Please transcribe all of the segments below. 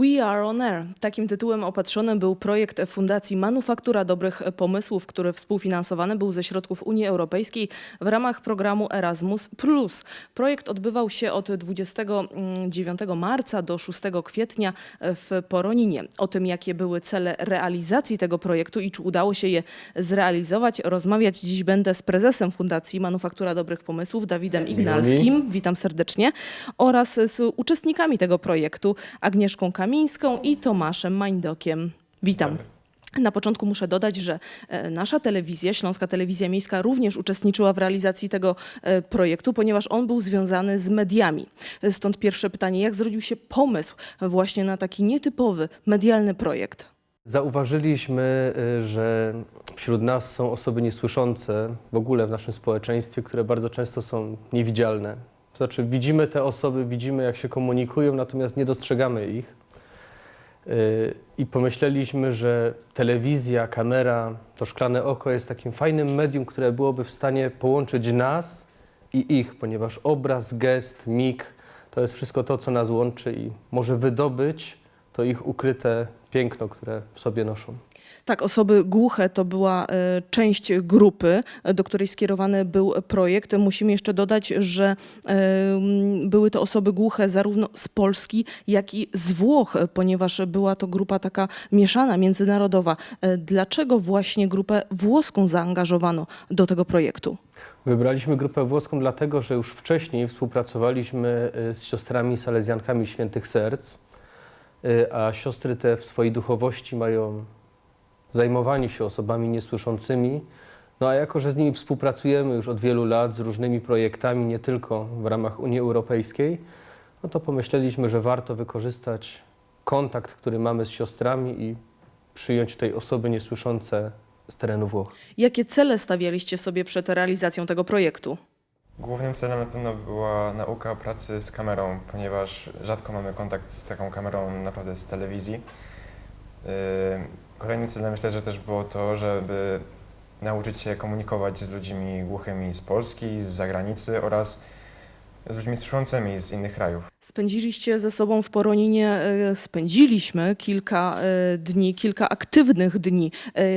We Are On Air. Takim tytułem opatrzony był projekt Fundacji Manufaktura Dobrych Pomysłów, który współfinansowany był ze środków Unii Europejskiej w ramach programu Erasmus+. Projekt odbywał się od 29 marca do 6 kwietnia w Poroninie. O tym, jakie były cele realizacji tego projektu i czy udało się je zrealizować, rozmawiać dziś będę z prezesem Fundacji Manufaktura Dobrych Pomysłów, Dawidem. Ignalskim. Witam serdecznie. Oraz z uczestnikami tego projektu, Agnieszką Kamińską i Tomaszem Mańdokiem. Witam. Na początku muszę dodać, że e, nasza telewizja, Śląska Telewizja Miejska, również uczestniczyła w realizacji tego e, projektu, ponieważ on był związany z mediami. Stąd pierwsze pytanie, jak zrodził się pomysł właśnie na taki nietypowy medialny projekt? Zauważyliśmy, y, że wśród nas są osoby niesłyszące w ogóle w naszym społeczeństwie, które bardzo często są niewidzialne. To znaczy widzimy te osoby, widzimy jak się komunikują, natomiast nie dostrzegamy ich. Y, I pomyśleliśmy, że telewizja, kamera, to szklane oko jest takim fajnym medium, które byłoby w stanie połączyć nas i ich, ponieważ obraz, gest, mig to jest wszystko to, co nas łączy i może wydobyć to ich ukryte piękno, które w sobie noszą. Tak, osoby głuche to była e, część grupy, e, do której skierowany był projekt. Musimy jeszcze dodać, że e, m, były to osoby głuche zarówno z Polski, jak i z Włoch, e, ponieważ była to grupa taka mieszana, międzynarodowa. E, Dlaczego właśnie grupę włoską zaangażowano do tego projektu? Wybraliśmy grupę włoską dlatego, że już wcześniej współpracowaliśmy y, z siostrami salezjankami Świętych Serc, a siostry te w swojej duchowości mają zajmowanie się osobami niesłyszącymi. No a jako, że z nimi współpracujemy już od wielu lat z różnymi projektami, nie tylko w ramach Unii Europejskiej, no to pomyśleliśmy, że warto wykorzystać kontakt, który mamy z siostrami i przyjąć tej osoby niesłyszące z terenu Włoch. Jakie cele stawialiście sobie przed realizacją tego projektu? Głównym celem na pewno była nauka pracy z kamerą, ponieważ rzadko mamy kontakt z taką kamerą naprawdę z telewizji. Yy, Kolejnym celem myślę, że też było to, żeby nauczyć się komunikować z ludźmi głuchymi z Polski, z zagranicy oraz z ludźmi słyszącymi z innych krajów. Spędziliście ze sobą w Poroninie, e, spędziliśmy kilka e, dni, kilka aktywnych dni.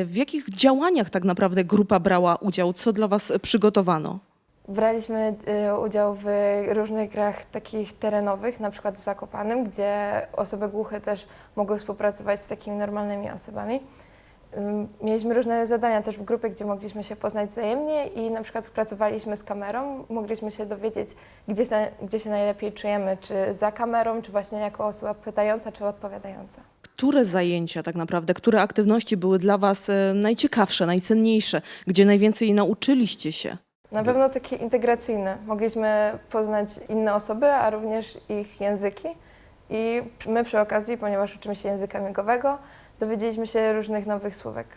W jakich działaniach tak naprawdę grupa brała udział? Co dla Was przygotowano? Braliśmy y, udział w różnych grach takich terenowych, na przykład w Zakopanem, gdzie osoby głuche też mogły współpracować z takimi normalnymi osobami. Ym, Mieliśmy różne zadania też w grupie, gdzie mogliśmy się poznać wzajemnie i na przykład pracowaliśmy z kamerą, mogliśmy się dowiedzieć, gdzie gdzie się najlepiej czujemy, czy za kamerą, czy właśnie jako osoba pytająca, czy odpowiadająca. Które zajęcia tak naprawdę, które aktywności były dla Was e, najciekawsze, najcenniejsze, gdzie najwięcej nauczyliście się? Na pewno takie integracyjne. Mogliśmy poznać inne osoby, a również ich języki. I my przy okazji, ponieważ uczymy się języka migowego, dowiedzieliśmy się różnych nowych słówek.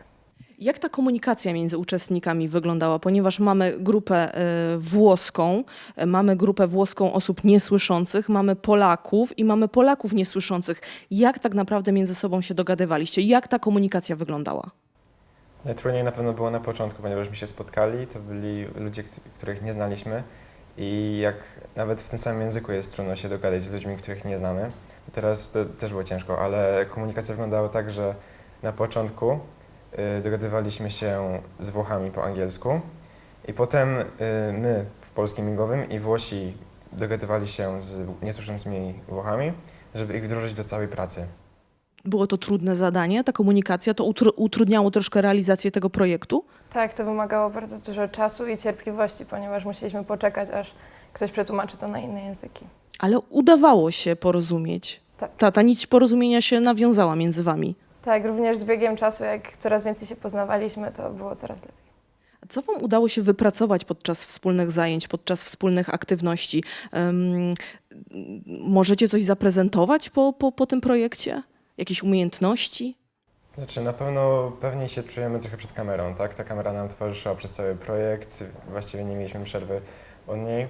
Jak ta komunikacja między uczestnikami wyglądała? Ponieważ mamy grupę e, włoską, e, mamy grupę włoską osób niesłyszących, mamy Polaków i mamy Polaków niesłyszących. Jak tak naprawdę między sobą się dogadywaliście? Jak ta komunikacja wyglądała? Najtrudniej na pewno było na początku, ponieważ mi się spotkali, to byli ludzie, któ- których nie znaliśmy i jak nawet w tym samym języku jest trudno się dogadać z ludźmi, których nie znamy. Teraz to też było ciężko, ale komunikacja wyglądała tak, że na początku y, dogadywaliśmy się z Włochami po angielsku i potem y, my w polskim migowym i Włosi dogadywali się z niesłyszącymi Włochami, żeby ich wdrożyć do całej pracy. Było to trudne zadanie, ta komunikacja, to utru- utrudniało troszkę realizację tego projektu? Tak, to wymagało bardzo dużo czasu i cierpliwości, ponieważ musieliśmy poczekać, aż ktoś przetłumaczy to na inne języki. Ale udawało się porozumieć. Tak. Ta, ta nić porozumienia się nawiązała między wami. Tak, również z biegiem czasu, jak coraz więcej się poznawaliśmy, to było coraz lepiej. Co Wam udało się wypracować podczas wspólnych zajęć, podczas wspólnych aktywności? Em, możecie coś zaprezentować po, po, po tym projekcie? Jakieś umiejętności? Znaczy, na pewno pewniej się czujemy trochę przed kamerą, tak? Ta kamera nam towarzyszyła przez cały projekt, właściwie nie mieliśmy przerwy od niej.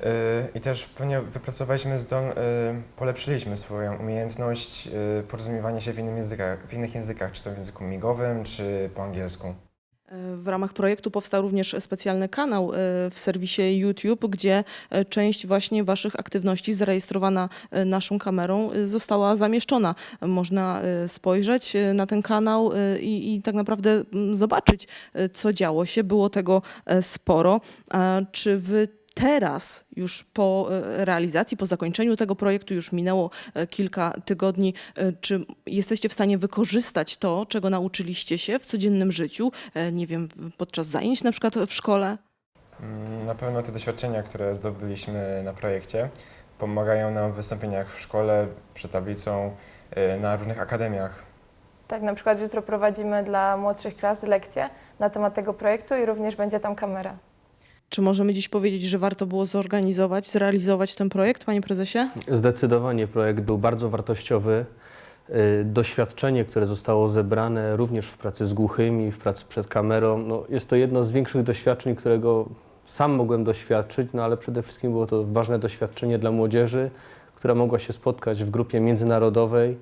Yy, I też pewnie wypracowaliśmy zdol, yy, polepszyliśmy swoją umiejętność yy, porozumiewania się w, językach, w innych językach, czy to w języku migowym, czy po angielsku. W ramach projektu powstał również specjalny kanał e, w serwisie YouTube, gdzie e, część właśnie Waszych aktywności zarejestrowana e, naszą kamerą została zamieszczona. Można spojrzeć na ten kanał i, i tak naprawdę zobaczyć, co działo się. Było tego sporo. Czy Wy teraz, już po e, realizacji, po zakończeniu tego projektu, już minęło e, kilka tygodni, e, czy jesteście w stanie wykorzystać to, czego nauczyliście się w codziennym życiu, nie wiem, podczas zajęć na przykład w szkole? Mm, Na pewno te doświadczenia, które zdobyliśmy na projekcie, pomagają nam w wystąpieniach w szkole, przed tablicą, na różnych akademiach. Tak, na przykład jutro prowadzimy dla młodszych klas lekcje na temat tego projektu i również będzie tam kamera. Czy możemy dziś powiedzieć, że warto było zorganizować, zrealizować ten projekt, panie prezesie? Zdecydowanie projekt był bardzo wartościowy. Y, Doświadczenie, które zostało zebrane również w pracy z głuchymi, w pracy przed kamerą, no jest to jedno z większych doświadczeń, którego sam mogłem doświadczyć, no ale przede wszystkim było to ważne doświadczenie dla młodzieży, która mogła się spotkać w grupie międzynarodowej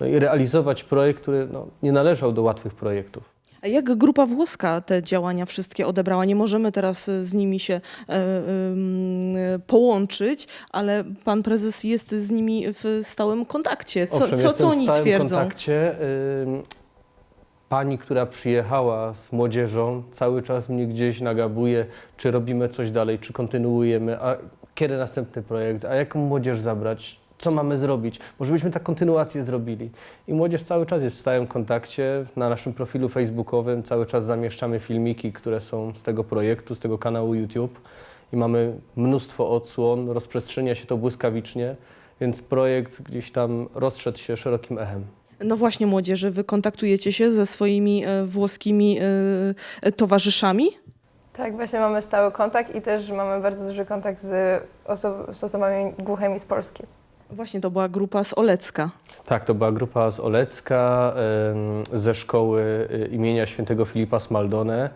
no i realizować projekt, który no, nie należał do łatwych projektów. Jak grupa włoska te działania wszystkie odebrała? Nie możemy teraz e, z nimi się e, e, połączyć, ale pan prezes jest z nimi w stałym kontakcie. Co, Owszem, co, co w oni stałym twierdzą? kontakcie. Pani, która przyjechała z młodzieżą, cały czas mnie gdzieś nagabuje, czy robimy coś dalej, czy kontynuujemy, a kiedy następny projekt, a jaką młodzież zabrać, co mamy zrobić, może byśmy tak kontynuację zrobili. I młodzież cały czas jest w stałym kontakcie. Na naszym profilu facebookowym cały czas zamieszczamy filmiki, które są z tego projektu, z tego kanału YouTube i mamy mnóstwo odsłon, rozprzestrzenia się to błyskawicznie, więc projekt gdzieś tam rozszedł się szerokim echem. No właśnie, młodzieży, wy kontaktujecie się ze swoimi e, włoskimi e, e, towarzyszami? Tak, właśnie mamy stały kontakt i też mamy bardzo duży kontakt z, oso- z osobami głuchymi z Polski. Właśnie, to była grupa z Olecka. Tak, to była grupa z Olecka, ze szkoły y, imienia świętego Filipa Smaldone.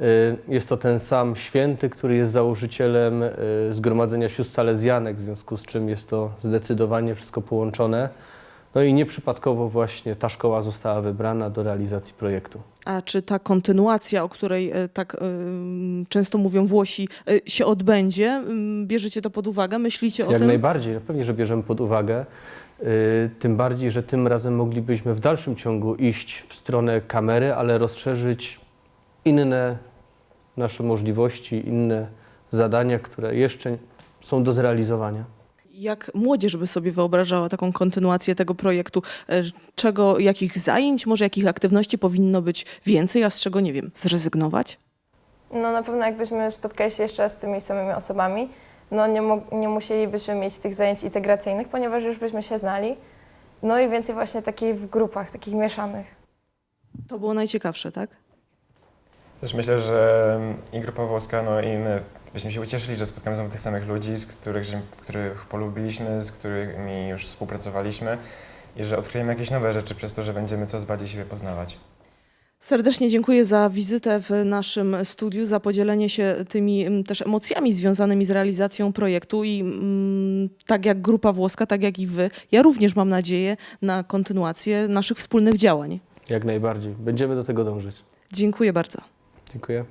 Y, Jest to ten sam święty, który jest założycielem y, Zgromadzenia Sióstr Salezjanek, w związku z czym jest to zdecydowanie wszystko połączone. No i nieprzypadkowo właśnie ta szkoła została wybrana do realizacji projektu. A czy ta kontynuacja, o której e, tak e, często mówią Włosi, e, się odbędzie? M, Bierzecie to pod uwagę? Myślicie o Jak tym? najbardziej, no pewnie, że bierzemy pod uwagę. Tym bardziej, że tym razem moglibyśmy w dalszym ciągu iść w stronę kamery, ale rozszerzyć inne nasze możliwości, inne zadania, które jeszcze są do zrealizowania. Jak młodzież by sobie wyobrażała taką kontynuację tego projektu? E, Czego, jakich zajęć, może jakich aktywności powinno być więcej, a z czego, nie wiem, zrezygnować? No na pewno jakbyśmy spotkali się jeszcze raz z tymi samymi osobami, no nie, nie musielibyśmy mieć tych zajęć integracyjnych, ponieważ już byśmy się znali. No i więcej właśnie takich w grupach, takich mieszanych. To było najciekawsze, tak? Też myślę, że i grupa włoska, no i my byśmy się ucieszyli, że spotkamy znowu tych samych ludzi, z których, których polubiliśmy, z którymi już współpracowaliśmy i że odkryjemy jakieś nowe rzeczy przez to, że będziemy coraz bardziej siebie poznawać. Serdecznie dziękuję za wizytę w naszym studiu, za podzielenie się tymi mm, też emocjami związanymi z realizacją projektu i mm, tak jak grupa włoska, tak jak i wy, ja również mam nadzieję na kontynuację naszych wspólnych działań. Jak najbardziej. Będziemy do tego dążyć. Dziękuję bardzo. Dziękuję.